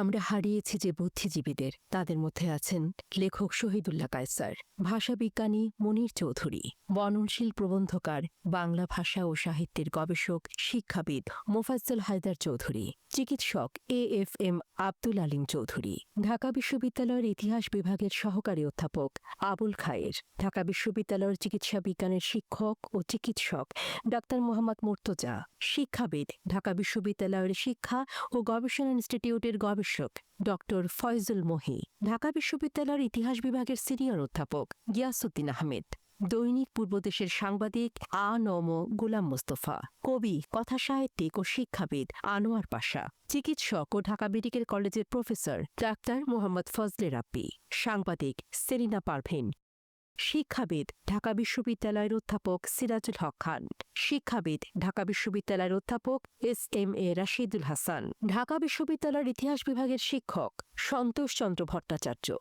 আমরা হারিয়েছি যে বুদ্ধিজীবীদের, তাদের মধ্যে আছেন লেখক শহীদুল্লাহ কায়সার, ভাষাবিজ্ঞানী মনির চৌধুরী বননশীল প্রবন্ধকার, বাংলা ভাষা ও সাহিত্যের গবেষক, শিক্ষাবিদ মোফাজ্জল হায়দার চৌধুরী, চিকিৎসক A F M Abdul Alim Chowdhury, Dhaka বিশ্ববিদ্যালয়ের ইতিহাস বিভাগের সহকারী অধ্যাপক আবুল খায়ের, ঢাকা বিশ্ববিদ্যালয়ের চিকিৎসা বিজ্ঞানের শিক্ষক ও চিকিৎসক ডাক্তার মোহাম্মদ মুর্তজা, শিক্ষাবিদ ঢাকা বিশ্ববিদ্যালয়ের শিক্ষা ও গবেষণা ইনস্টিটিউটের গবেষক ডক্টর ফয়জুল মহি, ঢাকা বিশ্ববিদ্যালয়ের ইতিহাস বিভাগের সিনিয়র অধ্যাপক গিয়াসুদ্দিন আহমেদ, দৈনিক পূর্বদেশের সাংবাদিক আ নম গোলাম মোস্তফা, কবি কথা সাহিত্যিক ও শিক্ষাবিদ আনোয়ার পাশা, চিকিৎসক ও ঢাকা মেডিকেল কলেজের প্রফেসর ডাক্তার মোহাম্মদ ফজলে রাব্বি, সাংবাদিক সেলিনা পারভিন শিক্ষাবিদ, ঢাকা বিশ্ববিদ্যালয়ের অধ্যাপক সিরাজুল হক খান। শিক্ষাবিদ, ঢাকা বিশ্ববিদ্যালয়ের অধ্যাপক S M A Rashidul Hasan. Dhaka বিশ্ববিদ্যালয়ের ইতিহাস বিভাগের শিক্ষক সন্তোষ চন্দ্র ভট্টাচার্য।